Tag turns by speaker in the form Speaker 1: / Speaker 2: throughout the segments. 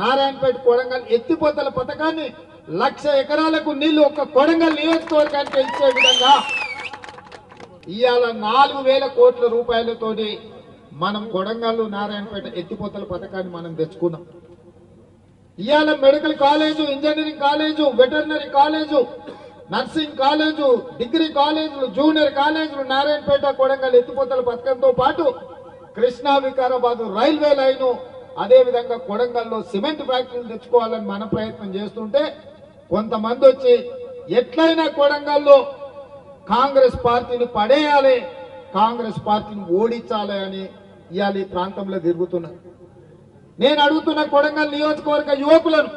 Speaker 1: నారాయణపేట కొడంగల్ ఎత్తిపోతల పథకాన్ని లక్ష ఎకరాలకు నీళ్ళు ఒక కొడంగల్ నియోజకవర్గానికి ఇచ్చే విధంగా ఇవాళ నాలుగు వేల కోట్ల రూపాయలతోటి మనం కొడంగల్ నారాయణపేట ఎత్తిపోతల పథకాన్ని మనం తెచ్చుకున్నాం. ఇవాళ medical college engineering college veterinary college nursing college degree కాలేజీలు జూనియర్ కాలేజీలు నారాయణపేట కొడంగల్ ఎత్తిపోతల పథకంతో పాటు కృష్ణా వికారాబాద్ రైల్వే లైను అదేవిధంగా కొడంగల్లో సిమెంట్ ఫ్యాక్టరీలు తెచ్చుకోవాలని మన ప్రయత్నం చేస్తుంటే కొంతమంది వచ్చి ఎట్లయినా కొడంగల్లో కాంగ్రెస్ పార్టీని పడేయాలి కాంగ్రెస్ పార్టీని ఓడించాలి అని ఇవాళ ఈ ప్రాంతంలో తిరుగుతున్నారు. నేను అడుగుతున్న కొడంగల్ నియోజకవర్గ యువకులను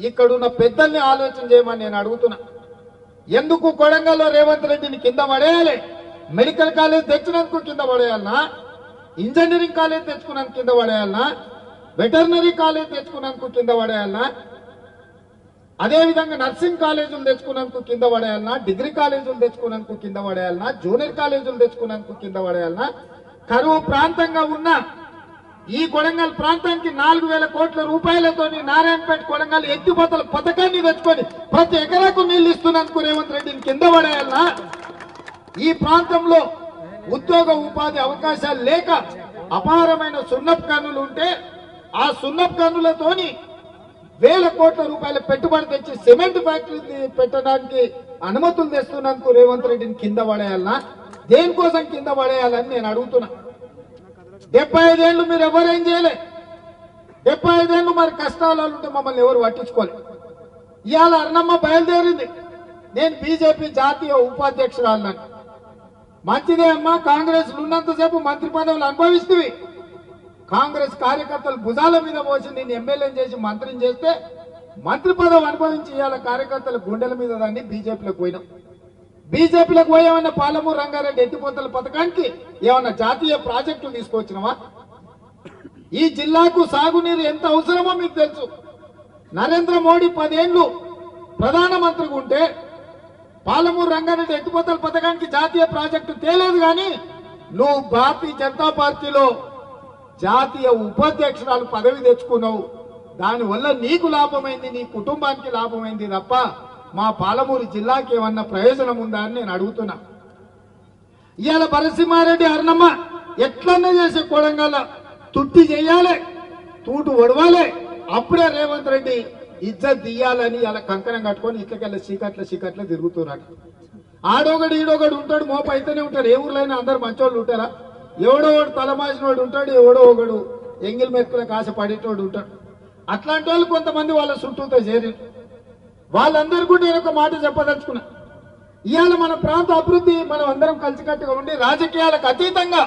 Speaker 1: ఇక్కడున్న పెద్దల్ని ఆలోచన చేయమని నేను అడుగుతున్నా. ఎందుకు కొడంగల్లో రేవంత్ రెడ్డిని కింద పడేయాలి? మెడికల్ కాలేజ్ తెచ్చినందుకు కింద పడేయాలన్నా ఇంజనీరింగ్ కాలేజ్ తెచ్చుకున్నాను కింద పడేయాలనా? వెటర్నరీ కాలేజ్ తెచ్చుకున్నందుకు కింద పడేయాలనా? అదేవిధంగా నర్సింగ్ కాలేజీలు తెచ్చుకున్నందుకు కింద పడేయాలనా? డిగ్రీ కాలేజీలు తెచ్చుకున్నందుకు కింద పడేయాలనా? జూనియర్ కాలేజీలు తెచ్చుకున్నందుకు కింద పడేయాలనా? కరువు ప్రాంతంగా ఉన్న ఈ కొడంగల్ ప్రాంతానికి నాలుగు వేల కోట్ల రూపాయలతోని నారాయణపేట కొడంగల్ ఎత్తిపోతల పథకాన్ని తెచ్చుకొని ప్రతి ఎకరాకు నీళ్ళు ఇస్తున్నందుకు రేవంత్ రెడ్డిని కింద పడేయాలనా? ఈ ప్రాంతంలో ఉద్యోగ ఉపాధి అవకాశాలు లేక అపారమైన సున్నప్ కన్నులు ఉంటే ఆ సున్నపు కన్నులతోని వేల కోట్ల రూపాయల పెట్టుబడి తెచ్చి సిమెంట్ ఫ్యాక్టరీ పెట్టడానికి అనుమతులు తెస్తున్నందుకు రేవంత్ రెడ్డిని కింద పడేయాలనా? దేనికోసం కింద పడేయాలని నేను అడుగుతున్నా. డెబ్బై ఐదేళ్ళు మీరు ఎవరేం చేయలే? డెబ్బై ఐదేళ్ళు మరి కష్టాలు ఉంటే మమ్మల్ని ఎవరు పట్టించుకోలే. ఇవాళ అన్నమ్మ బయలుదేరింది. నేను బీజేపీ జాతీయ ఉపాధ్యక్షురాలను మంచిదే అమ్మా కాంగ్రెస్ ఉన్నంతసేపు మంత్రి పదవులు అనుభవిస్తుంది కాంగ్రెస్ కార్యకర్తలు భుజాల మీద పోసి నేను ఎమ్మెల్యేని చేసి మంత్రిని చేస్తే మంత్రి పదవి అనుభవించి ఇవాళ కార్యకర్తల గుండెల మీద దాన్ని బీజేపీలోకి పోయినాం. బీజేపీలకు పోయామన్న పాలమూరు రంగారెడ్డి ఎత్తిపోతల పథకానికి ఏమన్నా జాతీయ ప్రాజెక్టులు తీసుకొచ్చినవా? ఈ జిల్లాకు సాగునీరు ఎంత అవసరమో మీకు తెలుసు. నరేంద్ర మోడీ పదేళ్ళు ప్రధానమంత్రిగా ఉంటే పాలమూరు రంగారెడ్డి ఎత్తిపోతల పథకానికి జాతీయ ప్రాజెక్టు తేలేదు కానీ నువ్వు భారతీయ జనతా పార్టీలో జాతీయ ఉపాధ్యక్షురాలు పదవి తెచ్చుకున్నావు. దానివల్ల నీకు లాభమైంది నీ కుటుంబానికి లాభమైంది తప్ప మా పాలమూరు జిల్లాకి ఏమన్నా ప్రయోజనం ఉందా అని నేను అడుగుతున్నా. ఇవాళ నరసింహారెడ్డి అర్ణమ్మ ఎట్లన్నా చేసే కొడంగల్ తుట్టి చేయాలి తూటు ఒడవాలి. అప్పుడే రేవంత్ రెడ్డి ఇజ్జత్ తీయాలని అలా కంకణం కట్టుకొని ఇట్లకెళ్ళి చీకట్ల చీకట్ల తిరుగుతున్నాడు ఆడోగడు ఈడోగడు ఉంటాడు మోప అయితేనే ఉంటాడు. ఏ ఊర్లో అయినా అందరు మంచోళ్ళు ఉంటారా? ఎవడో ఒకడు తలమాసినోడు ఉంటాడు ఎవడో ఒకడు ఎంగిల్ మెక్కులకు ఆశ పడేటోడు ఉంటాడు. అట్లాంటి వాళ్ళు కొంతమంది వాళ్ళ చుట్టూతో చేరి వాళ్ళందరూ కూడా నేను ఒక మాట చెప్పదలుచుకున్నా. ఇవాళ మన ప్రాంత అభివృద్ధి మనం అందరం కలిసికట్టుగా ఉండి రాజకీయాలకు అతీతంగా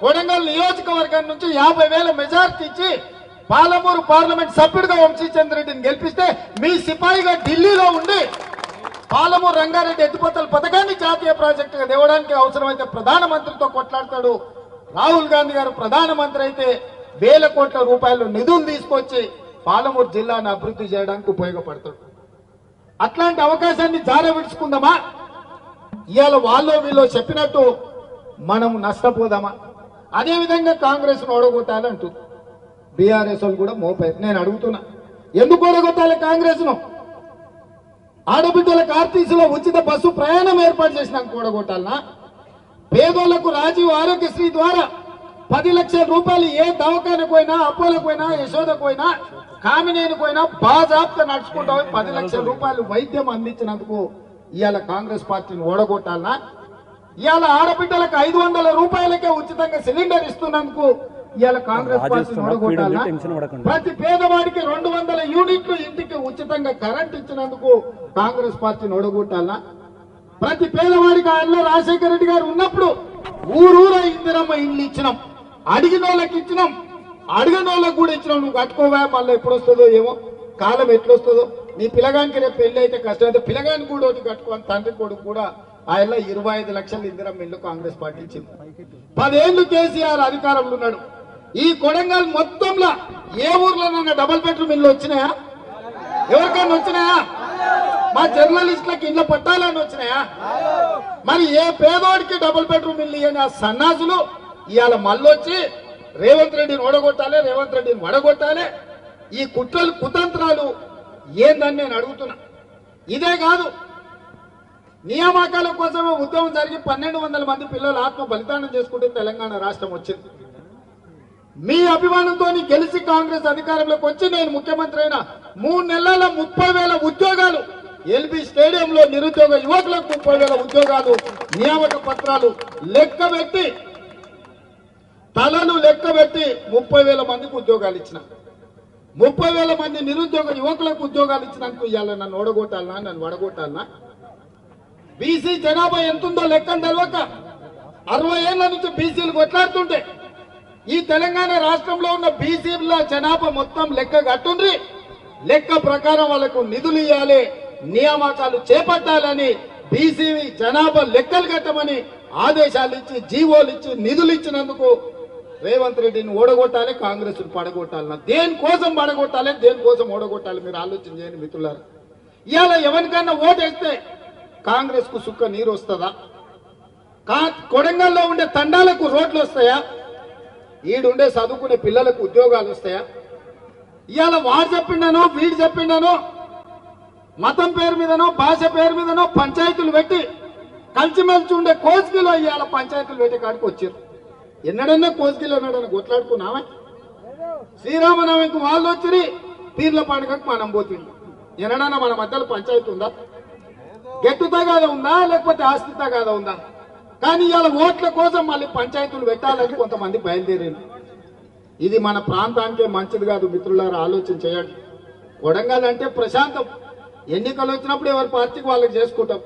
Speaker 1: కొడంగల్ నియోజకవర్గం నుంచి యాభై వేల మెజార్టీ ఇచ్చి పాలమూరు పార్లమెంట్ సభ్యుడిగా వంశీచంద్ర రెడ్డిని గెలిపిస్తే మీ సిపాయిగా ఢిల్లీలో ఉండి పాలమూరు రంగారెడ్డి ఎత్తిపోతల పథకాన్ని జాతీయ ప్రాజెక్టుగా దేవడానికి అవసరమైతే ప్రధానమంత్రితో కొట్లాడతాడు. రాహుల్ గాంధీ గారు ప్రధానమంత్రి అయితే వేల కోట్ల రూపాయలు నిధులు తీసుకొచ్చి పాలమూరు జిల్లాను అభివృద్ధి చేయడానికి ఉపయోగపడతాడు. అట్లాంటి అవకాశాన్ని జార విడుచుకుందామా? ఇవాళ వాళ్ళు వీళ్ళు చెప్పినట్టు మనం నష్టపోదామా? అదే విధంగా ఓడగొట్టాలంటుంది బీఆర్ఎస్ వాళ్ళు కూడా మోపే నేను అడుగుతున్నా. ఎందుకు ఓడగొట్టాలి కాంగ్రెస్ను ఆడబిడ్డలకు ఆర్టీసీలో ఉచిత బస్సు ప్రయాణం ఏర్పాటు చేసినాక కూడగొట్టాలనా పేదోళ్ళకు రాజీవ్ ఆరోగ్యశ్రీ ద్వారా పది లక్షల రూపాయలు ఏ దవాఖానకు పోయినా అపోలకు పోయినా యశోదకు పోయినా కామినేనికి పోయినా బాజాబ్తా నడుచుకుంటా పది లక్షల రూపాయలు వైద్యం అందించినందుకు ఇవాళ కాంగ్రెస్ పార్టీని ఓడగొట్టాలనా? ఇవాళ ఆడబిడ్డలకు ఐదు వందల రూపాయలకే ఉచితంగా సిలిండర్ ఇస్తున్నందుకు ఇవాళ కాంగ్రెస్ పార్టీని
Speaker 2: పడకండి.
Speaker 1: ప్రతి పేదవాడికి రెండు వందల యూనిట్లు ఇంటికి ఉచితంగా కరెంట్ ఇచ్చినందుకు కాంగ్రెస్ పార్టీని ఒడగొట్టాలా ప్రతి పేదవాడికి ఆయనలో రాజశేఖర రెడ్డి గారు ఉన్నప్పుడు ఊరూర ఇందిరమ్మ ఇల్లు ఇచ్చినాం. అడిగిన వాళ్ళకి ఇచ్చినాం. అడిగిన వాళ్ళకి కూడా ఇచ్చినాం. నువ్వు కట్టుకోవా? మళ్ళీ ఎప్పుడు వస్తుందో ఏమో. కాలం ఎట్లొస్తుందో. నీ పిల్లగానికి రేపు పెళ్ళి అయితే కష్టం. అయితే పిల్లగానికి కూడా ఒకటి కట్టుకోని తండ్రి కొడుకు కూడా ఆయన ఇరవై ఐదు లక్షల ఇందిరమ్మ ఇల్లు కాంగ్రెస్ పార్టీ ఇచ్చింది. పదేళ్ళు కేసీఆర్ అధికారంలో ఉన్నాడు. ఈ కొడంగల్ మొత్తంలో ఏ ఊర్లోనైనా డబుల్ బెడ్రూమ్ ఇల్లు వచ్చినాయా? ఎవరికైనా వచ్చినాయా? మా జర్నలిస్టులకు ఇళ్ళ పట్టాలని వచ్చినాయా? మరి ఏ పేదోడికి డబుల్ బెడ్రూమ్ ఇల్లు అని ఆ సన్నాసులు ఇవాళ మళ్ళొచ్చి రేవంత్ రెడ్డిని ఓడగొట్టాలి రేవంత్ రెడ్డిని వడగొట్టాలి. ఈ కుట్రలు కుతంత్రాలు ఏందని నేను అడుగుతున్నా. ఇదే కాదు నియామకాల కోసమే ఉద్యమం జరిగి పన్నెండు వందల మంది పిల్లలు ఆత్మ బలిదానం చేసుకుంటే తెలంగాణ రాష్ట్రం వచ్చింది. మీ అభిమానంతో గెలిచి కాంగ్రెస్ అధికారంలోకి వచ్చి నేను ముఖ్యమంత్రి అయిన మూడు నెలల ముప్పై వేల ఉద్యోగాలు ఎల్బీ స్టేడియంలో నిరుద్యోగ యువకులకు ముప్పై వేల ఉద్యోగాలు నియామక పత్రాలు లెక్క పెట్టి తలను లెక్క పెట్టి ముప్పై వేల మందికి ఉద్యోగాలు ఇచ్చిన. ముప్పై వేల మంది నిరుద్యోగ యువకులకు ఉద్యోగాలు ఇచ్చినందుకు ఇవాళ నన్ను ఓడగొట్టాలనా? నన్ను వడగొట్టాలనా? బీసీ జనాభా ఎంతుందో లెక్కను తెలవక అరవై ఏళ్ళ నుంచి బీసీలు కొట్లాడుతుంటే ఈ తెలంగాణ రాష్ట్రంలో ఉన్న బీసీల జనాభా మొత్తం లెక్క కట్టుండ్రి. లెక్క ప్రకారం వాళ్ళకు నిధులు ఇవ్వాలి నియామకాలు చేపట్టాలని బీసీ జనాభా లెక్కలు కట్టమని ఆదేశాలు ఇచ్చి జీవోలు ఇచ్చి నిధులు ఇచ్చినందుకు రేవంత్ రెడ్డిని ఓడగొట్టాలి కాంగ్రెస్ పడగొట్టాలన్నా దేనికోసం పడగొట్టాలి దేనికోసం ఓడగొట్టాలి మీరు ఆలోచన చేయండి మిత్రులారు. ఇవాళ ఎవరికన్నా ఓటేస్తే కాంగ్రెస్కు సుక్క నీరు వస్తుందా? కా కొడంగల్లో ఉండే తండాలకు రోడ్లు వస్తాయా? ఈడుండే చదువుకునే పిల్లలకు ఉద్యోగాలు వస్తాయా? ఇవాళ వాడు చెప్పిండనో వీడు చెప్పిండనో మతం పేరు మీదనో భాష పేరు మీదనో పంచాయతీలు పెట్టి కలిసిమెలిసి ఉండే కోసుకిలో ఇవాళ పంచాయతీలు పెట్టి కాడికి వచ్చారు ఎన్నడన్నా కోసుకిలో ఉన్నాడని కొట్లాడుకున్నావా? శ్రీరామనవమికి వాళ్ళు వచ్చి పీర్ల పండుగకు మనం పోతుంది ఎన్నడన్నా మన మధ్యలో పంచాయతీ ఉందా? గెట్టు తగాదా ఉందా? లేకపోతే ఆస్తి తగాదా ఉందా? కానీ ఇవాళ ఓట్ల కోసం మళ్ళీ పంచాయతీలు పెట్టాలని కొంతమంది బయలుదేరారు. ఇది మన ప్రాంతానికే మంచిది కాదు మిత్రులారా ఆలోచన చేయండి. కొడంగల్ అంటే ప్రశాంతం. ఎన్నికలు వచ్చినప్పుడు ఎవరి పార్టీకి వాళ్ళకి చేసుకుంటాం.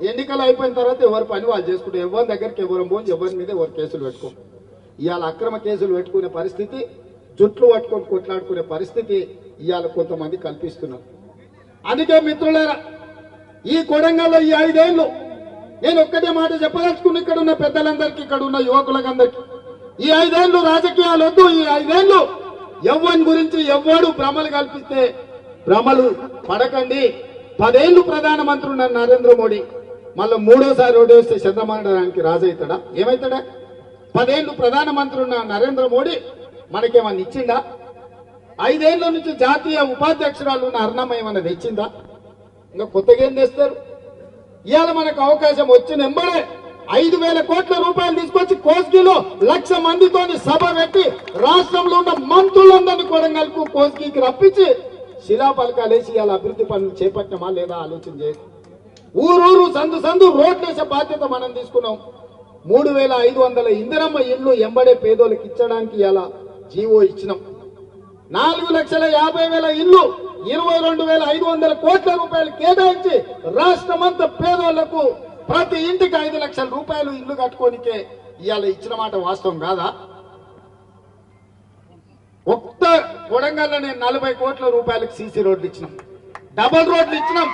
Speaker 1: ఎన్నికలు అయిపోయిన తర్వాత ఎవరి పని వాళ్ళు చేసుకుంటాం. ఎవరి దగ్గరికి ఎవరు పోయి ఎవరి మీద ఎవరు కేసులు పెట్టుకోం. ఇవాళ అక్రమ కేసులు పెట్టుకునే పరిస్థితి జుట్లు పట్టుకొని కొట్లాడుకునే పరిస్థితి ఇవాళ కొంతమంది కల్పిస్తున్నారు. అందుకే మిత్రులారా ఈ కొడంగల్లో ఈ ఐదేళ్ళు నేను ఒక్కటే మాట చెప్పదలుచుకుని ఇక్కడ ఉన్న పెద్దలందరికీ ఇక్కడ ఉన్న యువకులకందరికీ. ఈ ఐదేళ్ళు రాజకీయాలు వద్దు ఈ ఐదేళ్ళు ఎవ్వని గురించి ఎవ్వడు భ్రమలు కల్పిస్తే భ్రమలు పడకండి. పదేళ్ళు ప్రధానమంత్రి ఉన్న నరేంద్ర మోడీ మళ్ళీ మూడోసారి ఓడేస్తే చంద్రమండలానికి రాజవుతాడా ఏమవుతాడా పదేళ్ళు ప్రధానమంత్రి ఉన్న నరేంద్ర మోడీ మనకేమన్నా ఇచ్చిందా? ఐదేళ్ళ నుంచి జాతీయ ఉపాధ్యక్షురాలు ఉన్న అరుణమ్మ ఏమన్నా తెచ్చిందా? ఇంకా కొత్తగా ఏం తెస్తారు? ఇవాళ మనకు అవకాశం వచ్చిన ఎంబడే ఐదు వేల కోట్ల రూపాయలు తీసుకొచ్చి కోస్గిలో లక్ష మందితోని సభ పెట్టి రాష్ట్రంలో ఉన్న మంత్రులందరినీ కొడంగల్కు కోస్గికి రప్పించి శిలాపలకాలు వేసి ఇవాళ అభివృద్ధి పనులు చేపట్టినమా లేదా ఆలోచన చేసి ఊరూరు సందు సందు రోడ్లు వేసే బాధ్యత మనం తీసుకున్నాం. మూడు వేల ఐదు వందల ఇందిరమ్మ ఇల్లు ఎంబడే పేదోళ్ళకి ఇచ్చడానికి ఇలా జీవో ఇచ్చినాం. నాలుగు లక్షల యాభై వేల ఇల్లు ఇరవై రెండు వేల ఐదు వందల కోట్ల రూపాయలు కేటాయించి రాష్ట్రమంతా పేదోళ్ళకు ప్రతి ఇంటికి ఐదు లక్షల రూపాయలు ఇల్లు కట్టుకోనికే ఇవాళ ఇచ్చిన మాట వాస్తవం కాదా? ఒక్క కొడంగల్లోనే నేను నలభై కోట్ల రూపాయలకు సీసీ రోడ్లు ఇచ్చినాం. డబల్ రోడ్లు ఇచ్చినాం.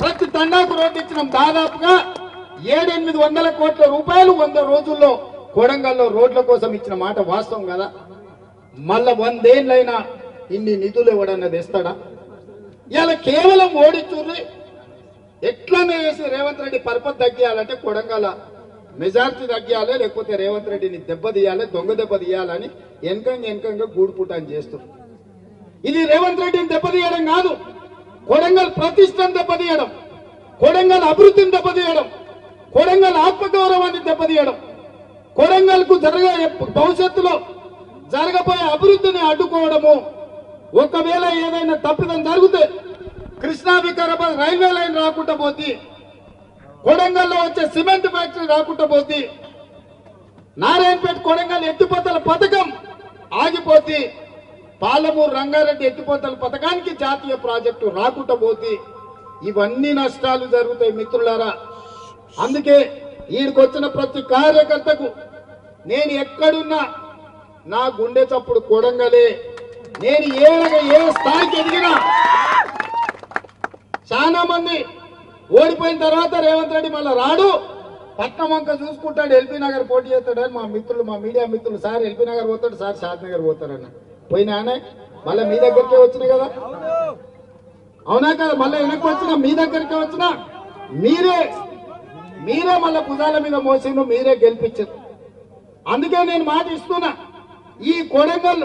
Speaker 1: ప్రతి తండాకు రోడ్లు ఇచ్చినాం. దాదాపుగా ఏడెనిమిది వందల కోట్ల రూపాయలు వంద రోజుల్లో కొడంగల్లో రోడ్ల కోసం ఇచ్చిన మాట వాస్తవం కదా? మళ్ళా వందేళ్ళైనా ఇన్ని నిధులు ఎవడన్నా తెస్తాడా? ఇలా కేవలం ఓడించుర్రి ఎట్లనే వేసి రేవంత్ రెడ్డి పరపతి తగ్గియాలంటే కొడంగల మెజార్టీ తగ్గియాలి లేకపోతే రేవంత్ రెడ్డిని దెబ్బతీయాలి దొంగ దెబ్బ తీయాలని వెనకంగా వెనకంగా గూడుపుటాన్ని చేస్తారు ఇది రేవంత్ రెడ్డిని దెబ్బతీయడం కాదు కొడంగల్ ప్రతిష్టను దెబ్బతీయడం కొడంగల్ అభివృద్ధిని దెబ్బతీయడం కొడంగల్ ఆత్మగౌరవాన్ని దెబ్బతీయడం కొడంగల్కు జరగే భవిష్యత్తులో జరగబోయే అభివృద్ధిని అడ్డుకోవడము ఒకవేళ ఏదైనా తప్పిదం జరిగితే కృష్ణా వికారాబాద్ రైల్వే లైన్ రాకుండా పోతే కొడంగల్లో వచ్చే సిమెంట్ ఫ్యాక్టరీ రాకుండా పోతే నారాయణపేట కొడంగల్ ఎత్తిపోతల పథకం ఆగిపోతే పాలమూరు రంగారెడ్డి ఎత్తిపోతల పథకానికి జాతీయ ప్రాజెక్టు రాకుండా పోతే ఇవన్నీ నష్టాలు జరుగుతాయి మిత్రులారా. అందుకే ఈడికొచ్చిన ప్రతి కార్యకర్తకు నేను ఎక్కడున్నా నా గుండె చప్పుడు కొడంగలే. నేను ఏ ఏ స్థాయికి ఎదిగినా చాలా మంది ఓడిపోయిన తర్వాత రేవంత్ రెడ్డి మళ్ళీ రాడు. పట్నం వంక చూసుకుంటాడు ఎల్బీ నగర్ పోటీ చేస్తాడని మా మిత్రులు మా మీడియా మిత్రులు సార్ ఎల్బీ నగర్ పోతాడు సార్ షాద్ నగర్ పోతాడన్న పోయినానే మళ్ళీ మీ దగ్గరికే వచ్చినాయి కదా? అవునా కదా? మళ్ళీ వెనక్కి వచ్చినా? మీ దగ్గరికే వచ్చినా? మీరే మీరే మళ్ళీ భుజాల మీద మోసిండు మీరే గెలిపించారు అందుకే నేను మాట ఇస్తున్నా. ఈ కొడంగల్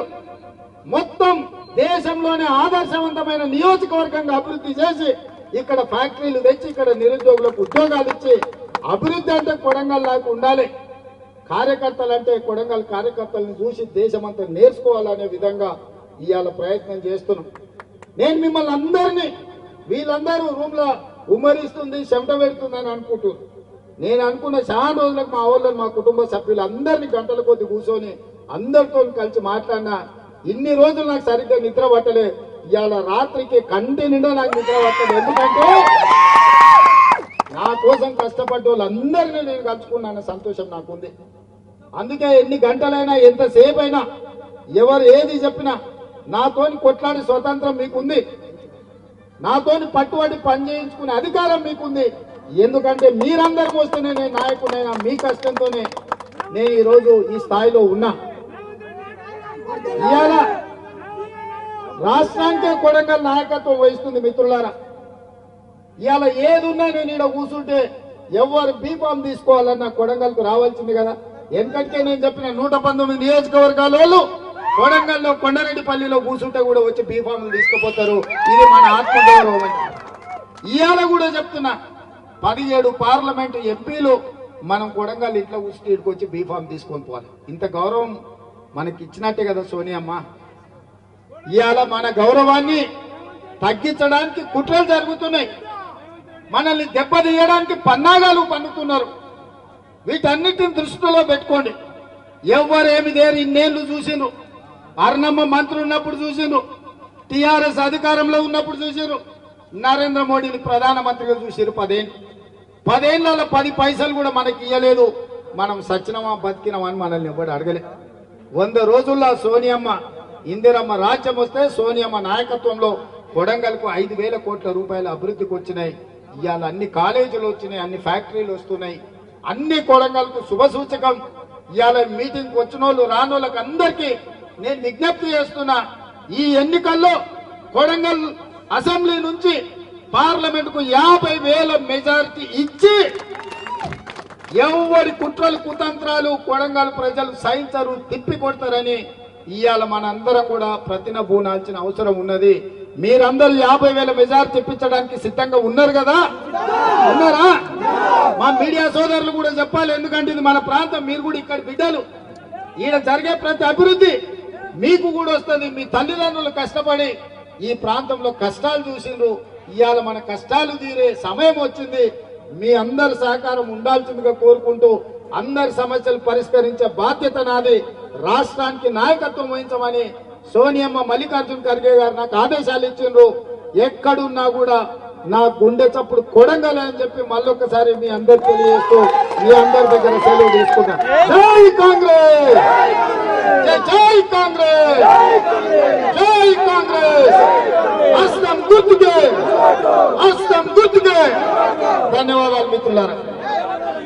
Speaker 1: మొత్తం దేశంలోనే ఆదర్శవంతమైన నియోజకవర్గంగా అభివృద్ధి చేసి ఇక్కడ ఫ్యాక్టరీలు తెచ్చి ఇక్కడ నిరుద్యోగులకు ఉద్యోగాలు ఇచ్చి అభివృద్ధి అంటే కొడంగల్ లాగా ఉండాలి. కార్యకర్తలు అంటే కొడంగల్ కార్యకర్తలను చూసి దేశమంతా నేర్చుకోవాలనే విధంగా ఇవాళ ప్రయత్నం చేస్తున్నాం. నేను మిమ్మల్ని అందరినీ వీళ్ళందరూ రూమ్లో ఉమ్మరిస్తుంది చెమట పెడుతుందని అనుకుంటున్నారు. నేను అనుకున్న చాలా రోజులకు మా వాళ్ళని మా కుటుంబ సభ్యులు అందరినీ గంటల కొద్ది కూర్చొని అందరితో కలిసి మాట్లాడినా ఇన్ని రోజులు నాకు సరిగ్గా నిద్ర పట్టలే. ఇవాళ రాత్రికి కంటి నిండా నాకు నిద్ర పట్టలేదు. ఎందుకంటే నా కోసం కష్టపడ్డ వాళ్ళందరినీ నేను కలుసుకున్నాను సంతోషం నాకుంది. అందుకే ఎన్ని గంటలైనా ఎంతసేపు అయినా ఎవరు ఏది చెప్పినా నాతోని కొట్లాడి స్వతంత్రం మీకుంది. నాతోని పట్టుబడి పని చేయించుకునే అధికారం మీకుంది. ఎందుకంటే మీరందరికి వస్తేనే నేను నాయకుడైనా మీ కష్టంతోనే నేను ఈరోజు ఈ స్థాయిలో ఉన్నా. ఇవాళ రాష్ట్రానికే కొడంగల్ నాయకత్వం వహిస్తుంది మిత్రులారా. ఇవాళ ఏదున్నా నేను ఇక్కడ కూర్చుంటే ఎవరు బీఫామ్ తీసుకోవాలన్నా కొడంగల్కు రావాల్సింది కదా. ఎందుకంటే నేను చెప్పిన నూట పంతొమ్మిది నియోజకవర్గాల వాళ్ళు కొడంగల్లో కొండరెడ్డిపల్లిలో కూర్చుంటే కూడా వచ్చి బీఫామ్లు తీసుకుపోతారు. ఇది మన ఆత్మగౌరవం అని ఇవాళ కూడా చెప్తున్నా పదిహేడు పార్లమెంటు ఎంపీలు మనం కొడంగల్ ఇంట్లో కూర్చుంటే ఇక్కడికి వచ్చి బీఫామ్ తీసుకొని పోవాలి. ఇంత గౌరవం మనకి ఇచ్చినట్టే కదా సోనియమ్మ. ఇవాళ మన గౌరవాన్ని తగ్గించడానికి కుట్రలు జరుగుతున్నాయి. మనల్ని దెబ్బతీయడానికి పన్నాగాలు పన్నుతున్నారు వీటన్నిటిని దృష్టిలో పెట్టుకోండి. ఎవరేమి దేరు ఇన్నేళ్ళు చూసిండ్రు అర్ణమ్మ మంత్రి ఉన్నప్పుడు చూసిండ్రు టిఆర్ఎస్ అధికారంలో ఉన్నప్పుడు చూసారు నరేంద్ర మోడీని ప్రధానమంత్రిగా చూసిరు పదేళ్ళు పదేళ్ళలో పది పైసలు కూడా మనకి ఇవ్వలేదు మనం సచ్చినమా బతికినమా అని మనల్ని ఎవడు అడగలేదు వంద రోజుల్లో సోనియమ్మ ఇందిరమ్మ రాజ్యం వస్తే సోనియమ్మ నాయకత్వంలో కొడంగల్కు ఐదు వేల కోట్ల రూపాయల అభివృద్ధికి వచ్చినాయి. ఇవాళ అన్ని కాలేజీలు వచ్చినాయి అన్ని ఫ్యాక్టరీలు వస్తున్నాయి. అన్ని కొడంగల్కు శుభ సూచకం. ఇవాళ మీటింగ్ వచ్చిన వాళ్ళు రానోళ్ళకి అందరికీ నేను విజ్ఞప్తి చేస్తున్నా ఈ ఎన్నికల్లో కొడంగల్ అసెంబ్లీ నుంచి పార్లమెంట్కు యాభై వేల మెజారిటీ ఇచ్చి ఎవరి కుట్రలు కుతంత్రాలు కొడంగల్ ప్రజలు సహించరు తిప్పి కొడతారని ఇవాళ మనందరం కూడా ప్రతినబూనాల్సిన అవసరం ఉన్నది. మీరందరూ యాభై వేల మెజార్ తెప్పించడానికి సిద్ధంగా ఉన్నారు కదా? ఉన్నారా? మా మీడియా సోదరులు కూడా చెప్పాలి ఎందుకంటే ఇది మన ప్రాంతం మీరు కూడా ఇక్కడ బిడ్డలు. ఈడ జరిగే ప్రతి అభివృద్ధి మీకు కూడా వస్తుంది మీ తల్లిదండ్రులు కష్టపడి ఈ ప్రాంతంలో కష్టాలు చూసిండ్రు. ఇవాళ మన కష్టాలు తీరే సమయం వచ్చింది. మీ అందరి సహకారం ఉండాల్సిందిగా కోరుకుంటూ అందరి సమస్యలు పరిష్కరించే బాధ్యత నాది. రాష్ట్రానికి నాయకత్వం వహించమని సోనియమ్మ మల్లికార్జున్ ఖర్గే గారు నాకు ఆదేశాలు ఇచ్చిండ్రు. ఎక్కడున్నా కూడా నా గుండె చప్పుడు కొడంగలే అని చెప్పి మళ్ళొక్కసారి మీ అందరు తెలియజేస్తూ మీ అందరి దగ్గర సెలవు తీసుకుంటా జై కాంగ్రెస్! జై కాంగ్రెస్! జై కాంగ్రెస్! హస్తం ధన్యవాదాలు